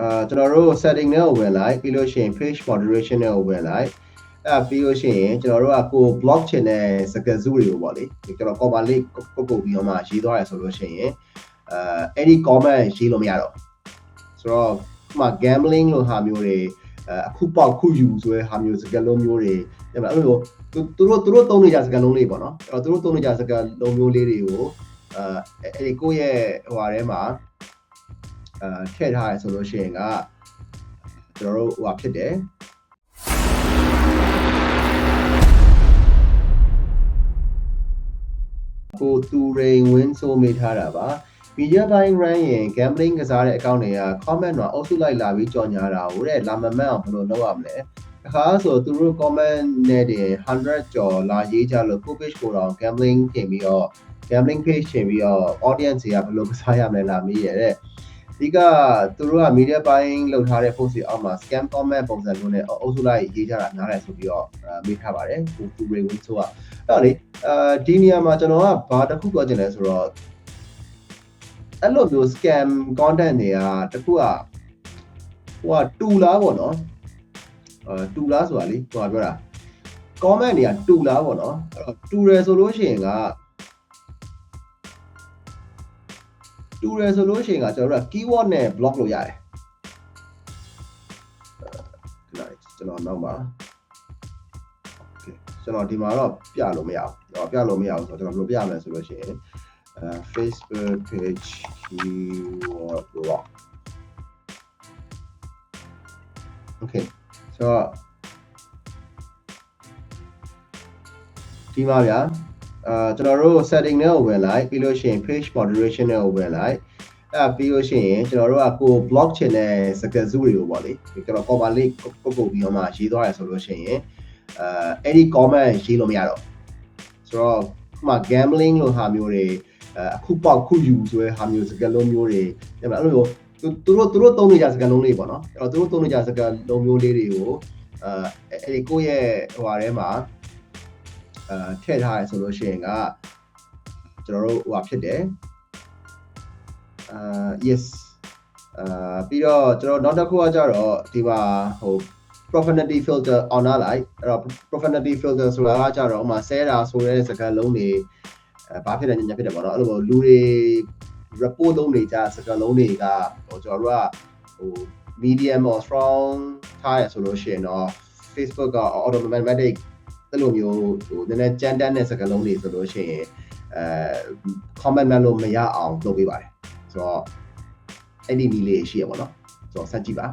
အာကျွန်တော်တို့ setting နဲ့ကိုဝင်လိုက်ပြီးလို့ရှိရင် page moderation နဲ့ကိုဝင်လိုက်အဲပြီးလို့ရှိရင်ကျွန်တော်တို့ကကို blockchain နဲ့စကားစုတွေကိုပေါ့လေဒီကျွန်တော် comment လေးကုတ်ကုတ်ပြီးတော့မှရေးသွားရဆိုလို့ရှိရင်အဲအဲ့ဒီ comment ရေးလို့မရတော့ဆိုတော့ဥပမာ gambling လို့ဟာမျိုးတွေအခုပေါက်ခုယူဆိုတဲ့ဟာမျိုးစကားလုံးမျိုးတွေအဲ့လိုမျိုးသူတို့သူတို့သုံးနေကြစကားလုံးလေးပေါ့နော်အဲ့တော့သူတို့သုံးနေကြစကားလုံးမျိုးလေးတွေကိုအဲအဲ့ဒီကိုယ့်ရဲ့ဟိုဟာထဲမှာ အဲထည့်ထားရဆိုလို့ရှိရင်ကကျွန်တော်တို့ဟိုဟာဖြစ်တယ်ကိုသူရိန်ဝင်းဆိုမိထားတာပါ media buying run ရင် gambling ကစားတဲ့အကောင့်တွေက comment မှာအုပ်စုလိုက်လာပြီးကြော်ညာတာကိုတဲ့လာမမန့်အောင်ဘယ်လိုလုပ်ရမလဲအခါဆိုသူတို့ comment နဲ့တင်100ကျော်လာရေးကြလို့ full page ကိုတော့ gambling ပြင်ပြီးတော့ gambling page ပြင်ပြီးတော့ audience တွေကဘယ်လိုကစားရမလဲလာမေးရတဲ့ ဒီကသူတို့က media buying လုပ်ထားတဲ့ post တွေအောက်မှာ scam comment ပုံစံမျိုးနဲ့အုပ်စုလိုက်ရေးကြတာများတယ်ဆိုပြီးတော့မေးထားပါတယ်ကိုသူတွေဝင်ဆိုကအဲ့တော့လေအဲဒီနေရာမှာကျွန်တော်ကဘာတစ်ခုပြောချင်လဲဆိုတော့အဲ့လိုမျိုး scam content တွေကတခုကဟိုကတူလားပေါ့နော်အဲတူလားဆိုတာလေဟိုကပြောတာ comment တွေကတူလားပေါ့နော်အဲ့တော့တူတယ်ဆိုလို့ရှိရင်က တူတယ်ဆိုလို့ရှိရင်ကကျွန်တော်တို့က keyword နဲ့ block လုပ်ရတယ်ဒီကျွန်တော်နောက်မှာ okay ကျွန်တော်ဒီမှာတော့ပြလို့မရဘူးကျွန်တော်ပြလို့မရဘူးဆိုတော့ကျွန်တော်ဘယ်လိုပြမလဲဆိုလို့ရှိရင်အဲ Facebook page keyword block okay ဆိုတော့ဒီမှာဗျာ အာကျွန်တော်တို့ setting နဲ့ကိုဝင်လိုက်ပြီးလို့ရှိရင် page moderation နဲ့ကိုဝင်လိုက်အဲပြီးလို့ရှိရင်ကျွန်တော်တို့ကကို blockchain နဲ့စကားစုတွေကိုပေါ့လေကျွန်တော် cover လေးကုတ်ကုတ်ပြီးတော့မှရေးသွားရဆိုလို့ရှိရင်အဲအဲ့ဒီ comment ရေးလို့မရတော့ဆိုတော့ဥပမာ gambling လို့ဟာမျိုးတွေအခုပေါက်ခုယူဆိုတဲ့ဟာမျိုးစကားလုံးမျိုးတွေအဲ့လိုမျိုးသူတို့သူတို့သုံးနေကြစကားလုံးလေးပေါ့နော်အဲ့တော့သူတို့သုံးနေကြစကားလုံးမျိုးလေးတွေကိုအဲအဲ့ဒီကိုယ့်ရဲ့ဟိုဟာထဲမှာ အဲထည့်ထားရဆိုလို့ရှိရင်ကကျွန်တော်တို့ဟိုဟာဖြစ်တယ်အာ yes အာပြီးတော့ကျွန်တော်နောက်တစ်ခုကကြတော့ဒီမှာဟို profanity filter on လိုက်အဲ့တော့ profanity filter ဆိုတာကကြတော့ဥမာဆဲတာဆိုတဲ့စကားလုံးတွေအဲဘာဖြစ်တယ်ညညဖြစ်တယ်ပေါ့နော်အဲ့လိုလူတွေ report လုပ်နေကြစကားလုံးတွေကဟိုကျွန်တော်တို့ကဟို medium or strong ထားရဆိုလို့ရှိရင်တော့ Facebook က automatic အဲ့လိုမျိုးဟိုနည်းနည်းကြမ်းတမ်းတဲ့စကားလုံးတွေဆိုလို့ရှိရင်အဲ comment မှလို့မရအောင်လုပ်ပေးပါတယ်ဆိုတော့အဲ့ဒီနည်းလေးရှိရပါတော့ဆိုတော့ဆက်ကြည့်ပါ